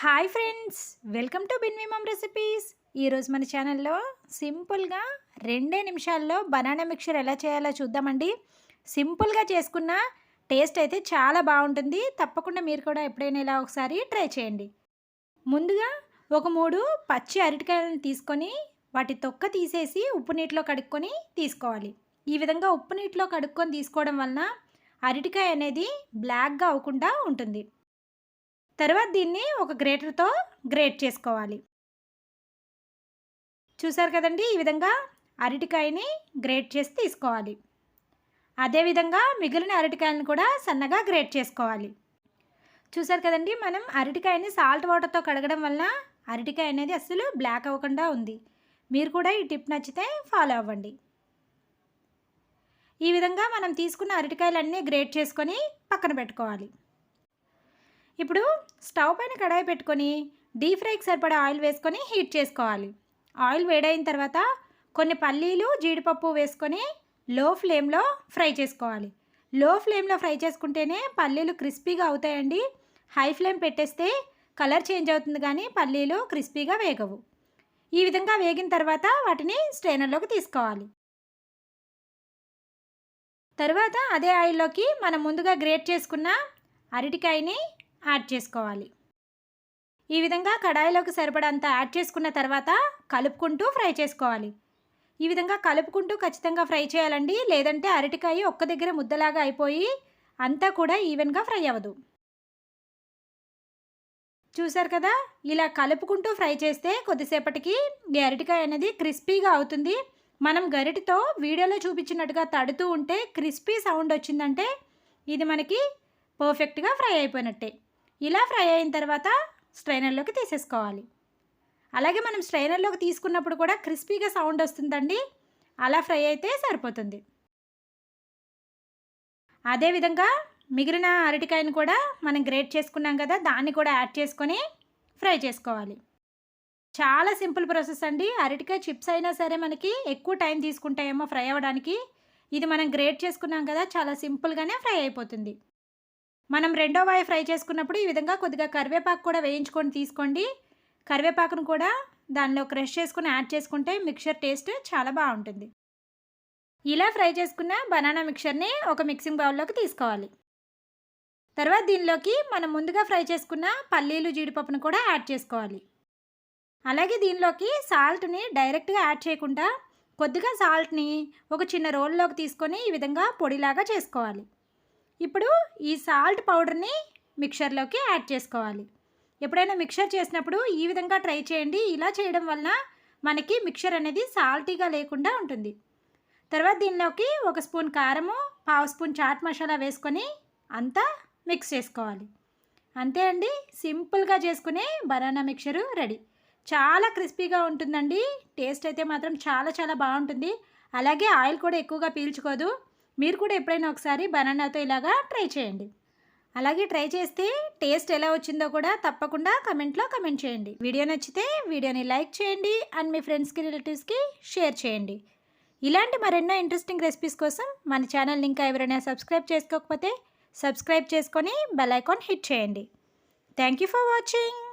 Hi friends! Welcome to బిన్విమమ్ recipes. ఈరోజు మన ఛానల్లో సింపుల్గా రెండే నిమిషాల్లో బనానా మిక్చర్ ఎలా చేయాలో చూద్దామండి. సింపుల్గా చేసుకున్న టేస్ట్ అయితే చాలా బాగుంటుంది. తప్పకుండా మీరు కూడా ఎప్పుడైనా ఇలా ఒకసారి ట్రై చేయండి. ముందుగా ఒక మూడు పచ్చి అరటికాయలను తీసుకొని వాటి తొక్క తీసేసి ఉప్పు నీటిలో కడుక్కొని తీసుకోవాలి. ఈ విధంగా ఉప్పు నీటిలో కడుక్కొని తీసుకోవడం వలన అరటికాయ అనేది బ్లాక్గా అవ్వకుండా ఉంటుంది. తర్వాత దీన్ని ఒక గ్రేటర్తో గ్రేట్ చేసుకోవాలి. చూసారు కదండి? ఈ విధంగా అరటికాయని గ్రేట్ చేసి తీసుకోవాలి. అదేవిధంగా మిగిలిన అరటికాయలను కూడా సన్నగా గ్రేట్ చేసుకోవాలి. చూసారు కదండి? మనం అరటికాయని సాల్ట్ వాటర్తో కడగడం వల్ల అరటికాయ అనేది అసలు బ్లాక్ అవ్వకుండా ఉంది. మీరు కూడా ఈ టిప్ నచ్చితే ఫాలో అవ్వండి. ఈ విధంగా మనం తీసుకున్న అరటికాయలన్నీ గ్రేట్ చేసుకొని పక్కన పెట్టుకోవాలి. ఇప్పుడు స్టవ్ పైన కడాయి పెట్టుకొని డీప్ ఫ్రైకి సరిపడా ఆయిల్ వేసుకొని హీట్ చేసుకోవాలి. ఆయిల్ వేడైన తర్వాత కొన్ని పల్లీలు జీడిపప్పు వేసుకొని లో ఫ్లేమ్లో ఫ్రై చేసుకోవాలి. లో ఫ్లేమ్లో ఫ్రై చేసుకుంటేనే పల్లీలు క్రిస్పీగా అవుతాయండి. హై ఫ్లేమ్ పెట్టేస్తే కలర్ చేంజ్ అవుతుంది కానీ పల్లీలు క్రిస్పీగా వేగవు. ఈ విధంగా వేగిన తర్వాత వాటిని స్ట్రైనర్లోకి తీసుకోవాలి. తర్వాత అదే ఆయిల్లోకి మనం ముందుగా గ్రేట్ చేసుకున్న అరటికాయని యాడ్ చేసుకోవాలి. ఈ విధంగా కడాయిలోకి సరిపడంత యాడ్ చేసుకున్న తర్వాత కలుపుకుంటూ ఫ్రై చేసుకోవాలి. ఈ విధంగా కలుపుకుంటూ ఖచ్చితంగా ఫ్రై చేయాలండి. లేదంటే అరటికాయ ఒక్క దగ్గర ముద్దలాగా అయిపోయి అంతా కూడా ఈవెన్గా ఫ్రై అవ్వదు. చూసారు కదా? ఇలా కలుపుకుంటూ ఫ్రై చేస్తే కొద్దిసేపటికి ఈ అరటికాయ అనేది క్రిస్పీగా అవుతుంది. మనం గరిటితో వీడియోలో చూపించినట్టుగా తడుతూ ఉంటే క్రిస్పీ సౌండ్ వచ్చిందంటే ఇది మనకి పర్ఫెక్ట్గా ఫ్రై అయిపోయినట్టే. ఇలా ఫ్రై అయిన తర్వాత స్ట్రైనర్లోకి తీసేసుకోవాలి. అలాగే మనం స్ట్రైనర్లోకి తీసుకున్నప్పుడు కూడా క్రిస్పీగా సౌండ్ వస్తుందండి. అలా ఫ్రై అయితే సరిపోతుంది. అదేవిధంగా మిగిలిన అరటికాయను కూడా మనం గ్రేట్ చేసుకున్నాం కదా దాన్ని కూడా యాడ్ చేసుకొని ఫ్రై చేసుకోవాలి. చాలా సింపుల్ ప్రాసెస్ అండి. అరటికాయ చిప్స్ అయినా సరే మనకి ఎక్కువ టైం తీసుకుంటాయేమో ఫ్రై అవ్వడానికి. ఇది మనం గ్రేట్ చేసుకున్నాం కదా చాలా సింపుల్గానే ఫ్రై అయిపోతుంది. మనం రెండో వాయి ఫ్రై చేసుకున్నప్పుడు ఈ విధంగా కొద్దిగా కరివేపాకు కూడా వేయించుకొని తీసుకోండి. కరివేపాకును కూడా దానిలో క్రష్ చేసుకుని యాడ్ చేసుకుంటే మిక్చర్ టేస్ట్ చాలా బాగుంటుంది. ఇలా ఫ్రై చేసుకున్న బనానా మిక్చర్ని ఒక మిక్సింగ్ బౌల్లోకి తీసుకోవాలి. తర్వాత దీనిలోకి మనం ముందుగా ఫ్రై చేసుకున్న పల్లీలు జీడిపప్పును కూడా యాడ్ చేసుకోవాలి. అలాగే దీనిలోకి సాల్ట్ని డైరెక్ట్గా యాడ్ చేయకుండా కొద్దిగా సాల్ట్ని ఒక చిన్న రోల్లోకి తీసుకొని ఈ విధంగా పొడిలాగా చేసుకోవాలి. ఇప్పుడు ఈ సాల్ట్ పౌడర్ని మిక్చర్లోకి యాడ్ చేసుకోవాలి. ఎప్పుడైనా మిక్చర్ చేసినప్పుడు ఈ విధంగా ట్రై చేయండి. ఇలా చేయడం వలన మనకి మిక్చర్ అనేది సాల్టీగా లేకుండా ఉంటుంది. తర్వాత దీనిలోకి ఒక స్పూన్ కారము పావు స్పూన్ చాట్ మసాలా వేసుకొని అంతా మిక్స్ చేసుకోవాలి. అంతే అండి. సింపుల్గా చేసుకునే బనానా మిక్చరు రెడీ. చాలా క్రిస్పీగా ఉంటుందండి. టేస్ట్ అయితే మాత్రం చాలా చాలా బాగుంటుంది. అలాగే ఆయిల్ కూడా ఎక్కువగా పీల్చుకోదు. మీరు కూడా ఎప్పుడైనా ఒకసారి బనానాతో ఇలాగా ట్రై చేయండి. అలాగే ట్రై చేస్తే టేస్ట్ ఎలా వచ్చిందో కూడా తప్పకుండా కమెంట్లో కమెంట్ చేయండి. వీడియో నచ్చితే వీడియోని లైక్ చేయండి అండ్ మీ ఫ్రెండ్స్కి రిలేటివ్స్కి షేర్ చేయండి. ఇలాంటి మరెన్నో ఇంట్రెస్టింగ్ రెసిపీస్ కోసం మన ఛానల్ ఇంకా ఎవరైనా సబ్స్క్రైబ్ చేసుకోకపోతే సబ్స్క్రైబ్ చేసుకొని బెల్ ఐకాన్ హిట్ చేయండి. Thank you for watching.